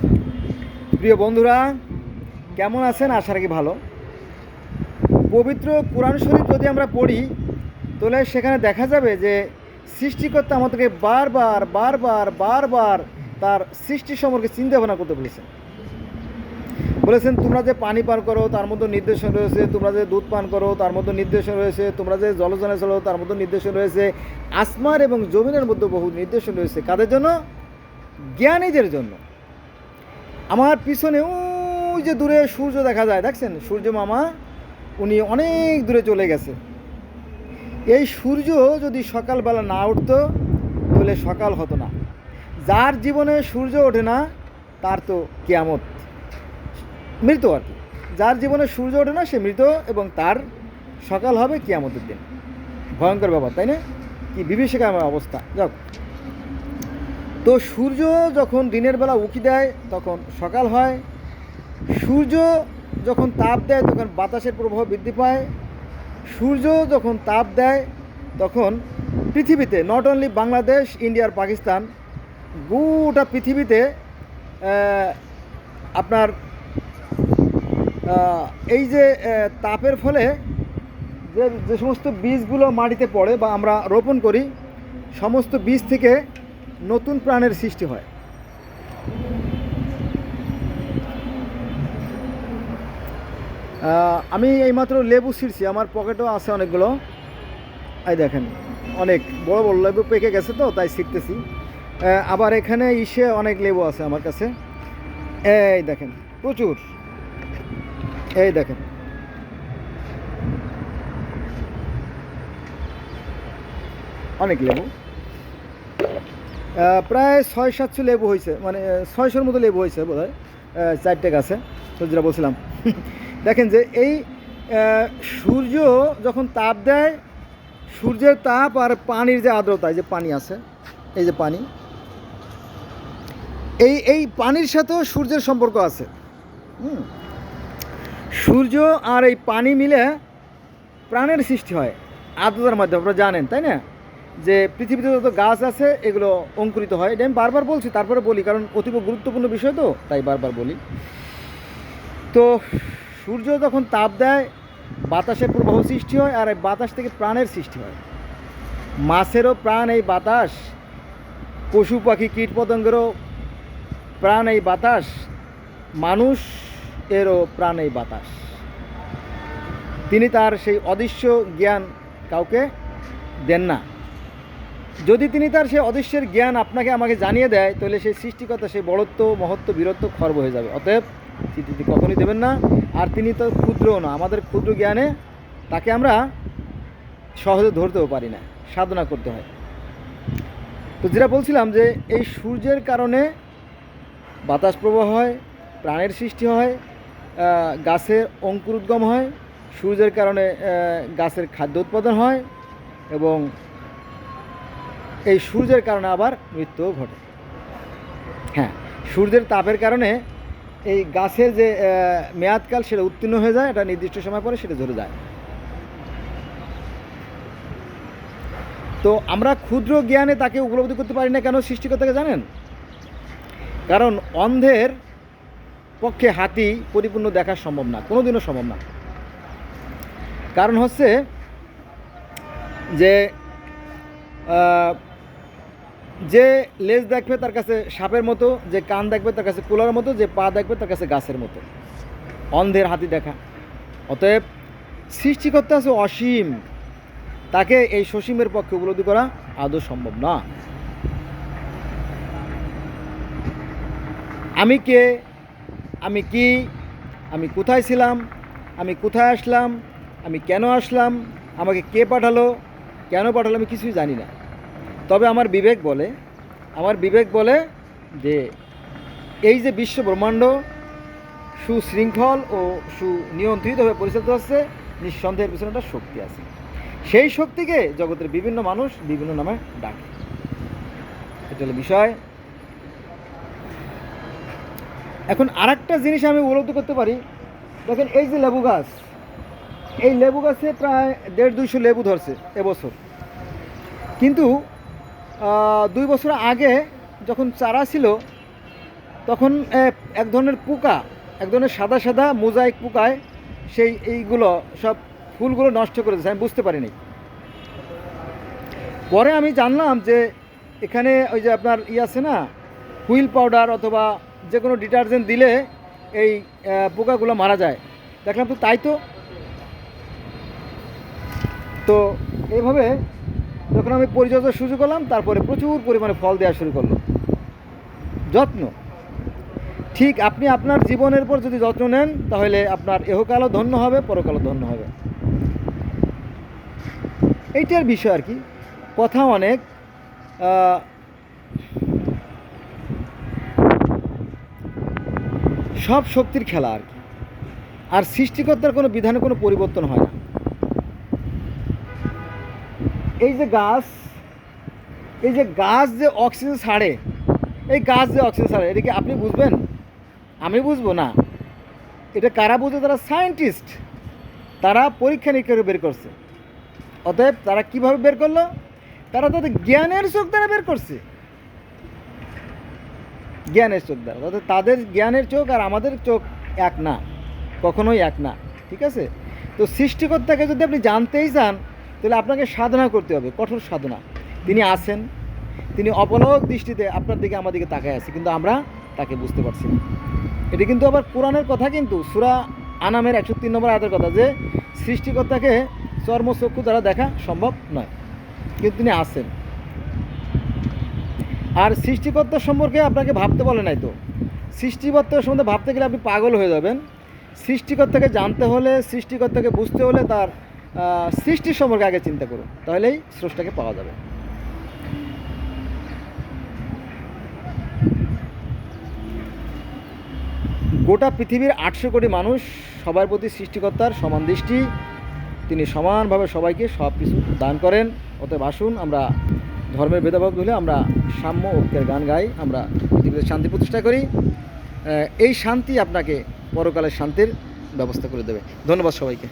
প্রিয় বন্ধুরা, কেমন আছেন? আশা রাখি ভালো। পবিত্র কোরআন শরীফ যদি আমরা পড়ি, তাহলে সেখানে দেখা যাবে যে সৃষ্টিকর্তা আমাদেরকে বারবার বারবার বারবার তার সৃষ্টি সম্পর্কে চিন্তা ভাবনা করতে বলেছেন। বলেছেন, তোমরা যে পানি পান করো, তার মধ্যে নির্দেশন রয়েছে। তোমরা যে দুধ পান করো, তার মধ্যে নির্দেশন রয়েছে। তোমরা যে জলজনে চলো তার মধ্যে নির্দেশন রয়েছে। আসমার এবং জমিনের মধ্যে বহু নির্দেশন রয়েছে। কাদের জন্য? জ্ঞানীদের জন্য। আমার পিছনে ওই যে দূরে সূর্য দেখা যায়, দেখছেন? সূর্য মামা, উনি অনেক দূরে চলে গেছে। এই সূর্য যদি সকালবেলা না উঠতো, তাহলে সকাল হতো না। যার জীবনে সূর্য ওঠে না, তার তো কেয়ামত। মৃত আর কি। যার জীবনে সূর্য ওঠে না, সে মৃত এবং তার সকাল হবে কেয়ামতের দিন। ভয়ঙ্কর ব্যাপার, তাই না? কি বিভীষিকাময় অবস্থা। যাক। তো সূর্য যখন দিনের বেলা উকি দেয়, তখন সকাল হয়। সূর্য যখন তাপ দেয়, তখন বাতাসের প্রবাহ বৃদ্ধি পায়। সূর্য যখন তাপ দেয়, তখন পৃথিবীতে নট অনলি বাংলাদেশ ইন্ডিয়ার পাকিস্তান, গোটা পৃথিবীতে আপনার এই যে তাপের ফলে যে যে সমস্ত বীজগুলো মাটিতে পড়ে বা আমরা রোপণ করি, সমস্ত বীজ থেকে নতুন প্রাণের সৃষ্টি হয়। আমি এইমাত্র লেবু ছিঁড়ছি আমার পকেটেও আছে অনেকগুলো। এই দেখেন অনেক বড় বড় লেবু পেকে গেছে তো তাই আহ, আবার এখানে ইসে অনেক লেবু আছে আমার কাছে। এই দেখেন প্রচুর। এই দেখেন। অনেক লেবু। প্রায় ছয় সাতশো লেবু হয়েছে মানে ছয়শোর মতো লেবু হয়েছে বোধ হয় চারটে গাছে, তো যেটা বলছিলাম। দেখেন যে এই সূর্য যখন তাপ দেয়, সূর্যের তাপ আর পানির যে আর্দ্রতা যে পানি আছে, এই যে পানি, এই এই পানির সাথেও সূর্যের সম্পর্ক আছে। হুম। সূর্য আর এই পানি মিলে প্রাণের সৃষ্টি হয়, আর্দ্রতার মাধ্যমে, আপনারা জানেন, তাই না? যে পৃথিবীতে যত গাছ আছে, এগুলো অঙ্কুরিত হয়। এটা আমি বারবার বলছি, তারপরে বলি, কারণ অতীব গুরুত্বপূর্ণ বিষয় তো, তাই বারবার বলি। তো সূর্য যখন তাপ দেয়, বাতাসের প্রবাহ সৃষ্টি হয় আর এই বাতাস থেকে প্রাণের সৃষ্টি হয়। মাছেরও প্রাণ এই বাতাস, পশু পাখি, কীট পতঙ্গেরও প্রাণ এই বাতাস, মানুষ এরও প্রাণ এই বাতাস। তিনি তার সেই অদৃশ্য জ্ঞান কাউকে দেন না। যদি তিনি তার সেই অদৃশ্যের জ্ঞান আপনাকে আমাকে জানিয়ে দেয়, তাহলে সেই সৃষ্টিকর্তা সেই বড়ত্ব, মহত্ব, বীরত্ব খর্ব হয়ে যাবে। অতএব তিনি কখনই দেবেন না। আর তিনি তো ক্ষুদ্রও না, আমাদের ক্ষুদ্র জ্ঞানে তাকে আমরা সহজে ধরতেও পারি না, সাধনা করতে হয়। তো যেটা বলছিলাম যে, এই সূর্যের কারণে বাতাস প্রবাহ হয়, প্রাণের সৃষ্টি হয় গাছের অঙ্কুর উদ্গম হয়, সূর্যের কারণে গাছের খাদ্য উৎপাদন হয় এবং এই সূর্যের কারণে আবার মৃত্যুও ঘটে। হ্যাঁ সূর্যের তাপের কারণে এই গাছের যে মেয়াদকাল সেটা উত্তীর্ণ হয়ে যায়, এটা নির্দিষ্ট সময় পরে সেটা ঝরে যায়। তো আমরা ক্ষুদ্র জ্ঞানে তাকে উপলব্ধি করতে পারি না কেন সৃষ্টিকর্তাকে জানেন? কারণ অন্ধের পক্ষে হাতি পরিপূর্ণ দেখা সম্ভব না, কোনোদিনও সম্ভব না। কারণ হচ্ছে যে যে লেজ দেখবে তার কাছে সাপের মতো, যে কান দেখবে তার কাছে কুলার মতো, যে পা দেখবে তার কাছে গাছের মতো। অন্ধের হাতি দেখা। অতএব সৃষ্টিকর্তা আছে অসীম। তাকে এই সসীমের পক্ষে উপলব্ধি করা আদৌ সম্ভব না। আমি কে? আমি কি? আমি কোথায় ছিলাম? আমি কোথায় আসলাম? আমি কেন আসলাম? আমাকে কে পাঠালো? কেন পাঠালো? আমি কিছুই জানি না। তবে আমার বিবেক বলে, আমার বিবেক বলে যে এই যে বিশ্ব ব্রহ্মাণ্ড সুশৃঙ্খল ও সুনিয়ন্ত্রিতভাবে পরিচালিত হচ্ছে, নিঃসন্দেহের পিছনে একটা শক্তি আছে। সেই শক্তিকে জগতের বিভিন্ন মানুষ বিভিন্ন নামে ডাকে। এটা হলো বিষয়। এখন আরেকটা জিনিস আমি উপলব্ধি করতে পারি। দেখেন, এই যে লেবু গাছ, এই লেবু গাছে প্রায় দেড় দুইশো লেবু ধরছে এবছর। কিন্তু দুই বছর আগে যখন চারা ছিল, তখন এক ধরনের পোকা, এক ধরনের সাদা সাদা মোজাইক পোকায় সেই এইগুলো সব ফুলগুলো নষ্ট করে দিয়েছে, আমি বুঝতে পারিনি। পরে আমি জানলাম যে এখানে ওই যে আপনার ই আছে না, হুইল পাউডার অথবা যে কোনো ডিটারজেন্ট দিলে এই পোকাগুলো মারা যায়। দেখলাম তো তাই তো। তো এইভাবে যখন আমি পরিচর্যা শুরু করলাম, তারপরে প্রচুর পরিমাণে ফল দেওয়া শুরু করল। যত্ন। ঠিক আপনি আপনার জীবনের পর যদি যত্ন নেন, তাহলে আপনার এহকালও ধন্য হবে, পরকালও ধন্য হবে। এইটার বিষয় আর কি। কথা অনেক। সব শক্তির খেলা আর কি। আর সৃষ্টিকর্তার কোনো বিধানে কোনো পরিবর্তন হয় না। এই যে গাছ, এই যে গাছ যে অক্সিজেন ছাড়ে, এই গাছ যে অক্সিজেন ছাড়ে, এটা কি আপনি বুঝবেন? আমি বুঝব না। এটা কারা বুঝে? তারা সায়েন্টিস্ট তারা পরীক্ষা নিরীক্ষা বের করছে। অতএব তারা কীভাবে বের করল? তারা তাদের জ্ঞানের চোখ দ্বারা বের করছে। জ্ঞানের চোখ দ্বারা। অর্থাৎ তাদের জ্ঞানের চোখ আর আমাদের চোখ এক না, কখনোই এক না। ঠিক আছে? তো সৃষ্টিকর্তাকে যদি আপনি জানতেই চান তাহলে আপনাকে সাধনা করতে হবে, কঠোর সাধনা। তিনি আছেন, তিনি অপলক দৃষ্টিতে আপনার দিকে আমার দিকে তাকায় আছে, কিন্তু আমরা তাকে বুঝতে পারছি না। এটি কিন্তু আবার কোরআনের কথা কিন্তু, সুরা আনামের একশো তিন নম্বর আয়াতের কথা যে, সৃষ্টিকর্তাকে চর্মচক্ষু দ্বারা দেখা সম্ভব নয়, কিন্তু তিনি আছেন। আর সৃষ্টিকর্তা সম্পর্কে আপনাকে ভাবতে বলে নাই তো। সৃষ্টিকর্তার সম্বন্ধে ভাবতে গেলে আপনি পাগল হয়ে যাবেন। সৃষ্টিকর্তাকে জানতে হলে, সৃষ্টিকর্তাকে বুঝতে হলে তার সৃষ্টির সম্পর্কে আগে চিন্তা করুন, তাহলেই স্রষ্টাকে পাওয়া যাবে। গোটা পৃথিবীর আটশো কোটি মানুষ সবার প্রতি সৃষ্টিকর্তার সমান দৃষ্টি। তিনি সমানভাবে সবাইকে সব কিছু দান করেন। অতএব আসুন, আমরা ধর্মের ভেদাভেদ হলে আমরা সাম্য ঐক্যের গান গাই, আমরা পৃথিবীতে শান্তি প্রতিষ্ঠা করি। এই শান্তি আপনাকে পরকালের শান্তির ব্যবস্থা করে দেবে। ধন্যবাদ সবাইকে।